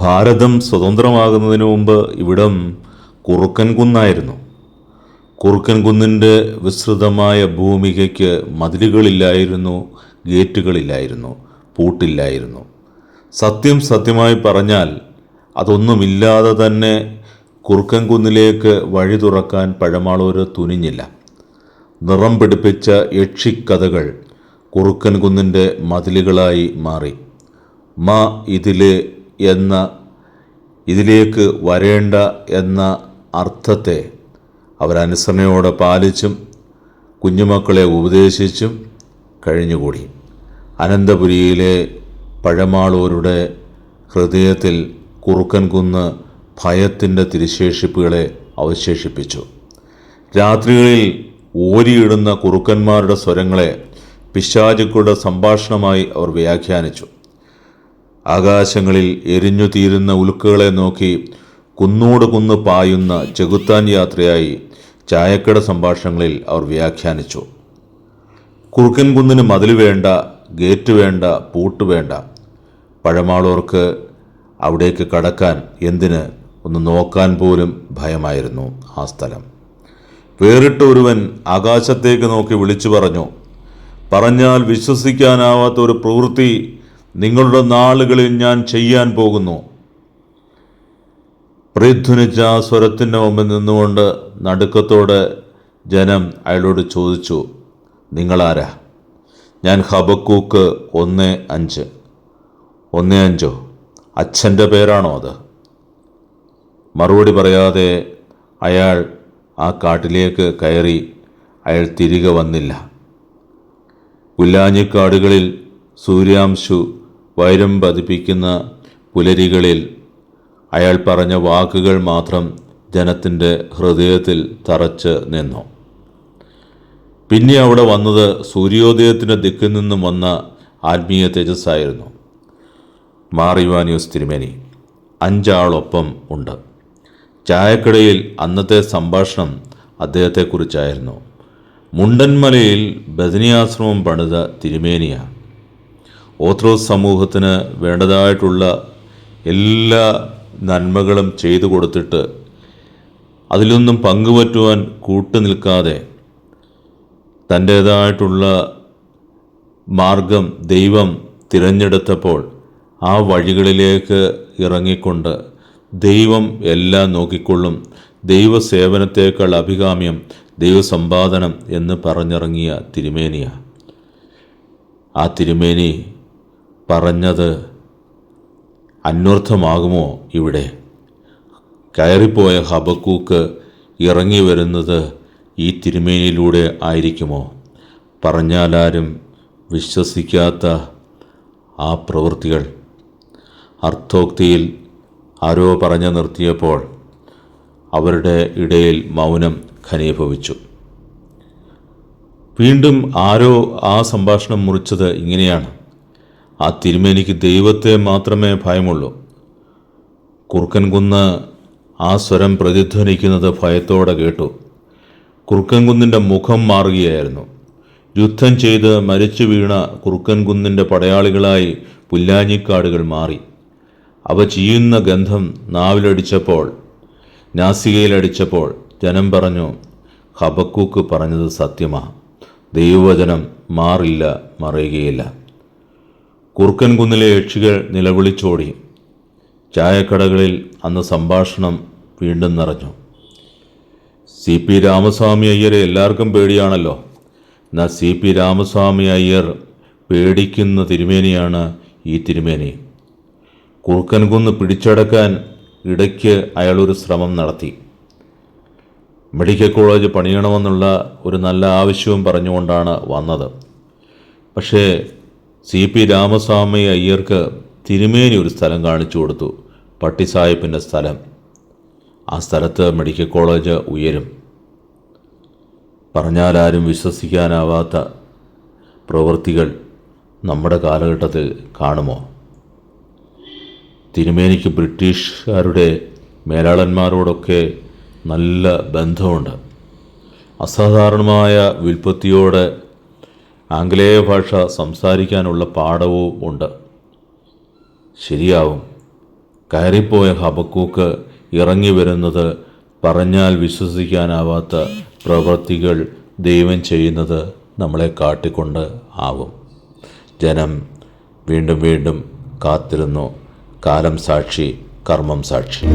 ഭാരതം സ്വതന്ത്രമാകുന്നതിന് മുമ്പ് ഇവിടം കുറുക്കൻ കുന്നായിരുന്നു. കുറുക്കൻ കുന്നിന്റെ വിസ്തൃതമായ ഭൂമികയ്ക്ക് മതിലുകളില്ലായിരുന്നു ഗേറ്റുകളില്ലായിരുന്നു പൂട്ടില്ലായിരുന്നു. സത്യം സത്യമായി പറഞ്ഞാൽ അതൊന്നുമില്ലാതെ തന്നെ കുറുക്കൻ കുന്നിലേക്ക് വഴി തുറക്കാൻ പഴമാളൂർ തുനിഞ്ഞില്ല. നിറം പിടിപ്പിച്ച യക്ഷിക്കഥകൾ കുറുക്കൻ കുന്നിന്റെ മതിലുകളായി മാറി. മാ ഇതിലെ എന്ന ഇതിലേക്ക് വരേണ്ട എന്ന അർത്ഥത്തെ അവരനുസരണയോടെ പാലിച്ചും കുഞ്ഞുമക്കളെ ഉപദേശിച്ചും കഴിഞ്ഞുകൂടി. അനന്തപുരിയിലെ പഴമാളൂരുടെ ഹൃദയത്തിൽ കുറുക്കൻ കുന്ന് ഭയത്തിന്റെ തിരുശേഷിപ്പുകളെ അവശേഷിപ്പിച്ചു. രാത്രികളിൽ ഓരിയിടുന്ന കുറുക്കന്മാരുടെ സ്വരങ്ങളെ പിശാചുക്കളുടെ സംഭാഷണമായി അവർ വ്യാഖ്യാനിച്ചു. ആകാശങ്ങളിൽ എരിഞ്ഞു തീരുന്ന ഉൽക്കുകളെ നോക്കി കുന്നോട് കുന്ന് പായുന്ന ചെകുത്താൻ യാത്രയായി ചായക്കട സംഭാഷണങ്ങളിൽ അവർ വ്യാഖ്യാനിച്ചു. കുറുക്കൻ കുന്നിന് മതിൽ വേണ്ട ഗേറ്റ് വേണ്ട പൂട്ട് വേണ്ട. പഴമാളോർക്ക് അവിടേക്ക് കടക്കാൻ എന്തിന് ഒന്ന് നോക്കാൻ പോലും ഭയമായിരുന്നു ആ സ്ഥലം. വേറിട്ട് ഒരുവൻ ആകാശത്തേക്ക് നോക്കി വിളിച്ചു പറഞ്ഞു പറഞ്ഞാൽ വിശ്വസിക്കാനാവാത്ത ഒരു പ്രവൃത്തി നിങ്ങളുടെ നാളുകളിൽ ഞാൻ ചെയ്യാൻ പോകുന്നു. പ്രധ്വനിച്ച ആ സ്വരത്തിന്റെ മുമ്പിൽ നിന്നുകൊണ്ട് നടുക്കത്തോടെ ജനം അയാളോട് ചോദിച്ചു നിങ്ങളാരാ ഞാൻ ഹബക്കൂക്ക് ഒന്ന് അഞ്ച്. ഒന്ന് അഞ്ചോ? അച്ഛന്റെ പേരാണോ അത്? മറുപടി പറയാതെ അയാൾ ആ കാട്ടിലേക്ക് കയറി അയാൾ തിരികെ വന്നില്ല. പുല്ലാഞ്ഞിക്കാടുകളിൽ സൂര്യാംശു വൈരം പതിപ്പിക്കുന്ന പുലരികളിൽ അയാൾ പറഞ്ഞ വാക്കുകൾ മാത്രം ജനത്തിന്റെ ഹൃദയത്തിൽ തറച്ച് നിന്നു. പിന്നെ അവിടെ വന്നത് സൂര്യോദയത്തിന്റെ ദിക്കിൽ നിന്നും വന്ന ആത്മീയ തേജസ്സായിരുന്നു. മാറിവാനിയോസ് തിരുമേനി. അഞ്ചാളൊപ്പം ഉണ്ട്. ചായക്കടയിൽ അന്നത്തെ സംഭാഷണം അദ്ദേഹത്തെക്കുറിച്ചായിരുന്നു. മുണ്ടൻമലയിൽ ബദനിയാശ്രമം പണിത തിരുമേനിയാണ്. ഓത്രോസ് സമൂഹത്തിന് വേണ്ടതായിട്ടുള്ള എല്ലാ നന്മകളും ചെയ്തു കൊടുത്തിട്ട് അതിലൊന്നും പങ്കുപറ്റുവാൻ കൂട്ടു നിൽക്കാതെ തന്റേതായിട്ടുള്ള മാർഗം ദൈവം തിരഞ്ഞെടുത്തപ്പോൾ ആ വഴികളിലേക്ക് ഇറങ്ങിക്കൊണ്ട് ദൈവം എല്ലാം നോക്കിക്കൊള്ളും. ദൈവസേവനത്തേക്കാൾ അഭികാമ്യം ദൈവസമ്പാദനം എന്ന് പറഞ്ഞിറങ്ങിയ തിരുമേനിയ. ആ തിരുമേനി പറഞ്ഞത് അന്വർത്ഥമാകുമോ ഇവിടെ? കയറിപ്പോയ ഹബക്കൂക്ക് ഇറങ്ങി വരുന്നത് ഈ തിരുമേനിയിലൂടെ ആയിരിക്കുമോ? പറഞ്ഞാലാരും വിശ്വസിക്കാത്ത ആ പ്രവൃത്തികൾ. അർത്ഥോക്തിയിൽ ആരോ പറഞ്ഞു നിർത്തിയപ്പോൾ അവരുടെ ഇടയിൽ മൗനം ഖനീഭവിച്ചു. വീണ്ടും ആരോ ആ സംഭാഷണം മുറിച്ചത് ഇങ്ങനെയാണ്. ആ തിരുമേനിക്ക് ദൈവത്തെ മാത്രമേ ഭയമുള്ളൂ. കുറുക്കൻകുന്ന് ആ സ്വരം പ്രതിധ്വനിക്കുന്നത് ഭയത്തോടെ കേട്ടു. കുറുക്കൻകുന്നിന്റെ മുഖം മാറുകയായിരുന്നു. യുദ്ധം ചെയ്ത് മരിച്ചു വീണ കുറുക്കൻകുന്നിന്റെ പടയാളികളായി പുല്ലാഞ്ഞിക്കാടുകൾ മാറി. അവ ചീയുന്ന ഗന്ധം നാവിലടിച്ചപ്പോൾ നാസികയിലടിച്ചപ്പോൾ ജനം പറഞ്ഞു ഹബക്കൂക്ക് പറഞ്ഞത് സത്യമാ. ദൈവവചനം മാറില്ല മറയുകയില്ല. കുറുക്കൻകുന്നിലെ യക്ഷികൾ നിലവിളിച്ചോടി. ചായക്കടകളിൽ അന്ന് സംഭാഷണം വീണ്ടും നിറഞ്ഞു. സി പി രാമസ്വാമി അയ്യരെ എല്ലാവർക്കും പേടിയാണല്ലോ. എന്നാൽ സി പി രാമസ്വാമി അയ്യർ പേടിക്കുന്ന തിരുമേനിയാണ് ഈ തിരുമേനി. കുറുക്കൻകുന്ന് പിടിച്ചടക്കാൻ ഇടയ്ക്ക് അയാളൊരു ശ്രമം നടത്തി. മെഡിക്കൽ കോളേജ് പണിയണമെന്നുള്ള ഒരു നല്ല ആവശ്യവും പറഞ്ഞുകൊണ്ടാണ് വന്നത്. പക്ഷേ സി പി രാമസ്വാമി അയ്യർക്ക് തിരുമേനി ഒരു സ്ഥലം കാണിച്ചു കൊടുത്തു. പട്ടിസാഹിബിന്റെ സ്ഥലം. ആ സ്ഥലത്ത് മെഡിക്കൽ കോളേജ് ഉയരും. പറഞ്ഞാലാരും വിശ്വസിക്കാനാവാത്ത പ്രവൃത്തികൾ നമ്മുടെ കാലഘട്ടത്തിൽ കാണുമോ? തിരുമേനിക്ക് ബ്രിട്ടീഷുകാരുടെ മേലാളന്മാരോടൊക്കെ നല്ല ബന്ധമുണ്ട്. അസാധാരണമായ വിൽപ്പത്തിയോടെ ആംഗലേയ ഭാഷ സംസാരിക്കാനുള്ള പാഠവും ഉണ്ട്. ശരിയാവും. കയറിപ്പോയ ഹബക്കൂക്ക് ഇറങ്ങി വരുന്നത് പറഞ്ഞാൽ വിശ്വസിക്കാനാവാത്ത പ്രവൃത്തികൾ ദൈവം ചെയ്യുന്നത് നമ്മളെ കാട്ടിക്കൊണ്ട് ആവും. ജനം വീണ്ടും വീണ്ടും കാത്തിരുന്നു. കാലം സാക്ഷി കർമ്മം സാക്ഷി.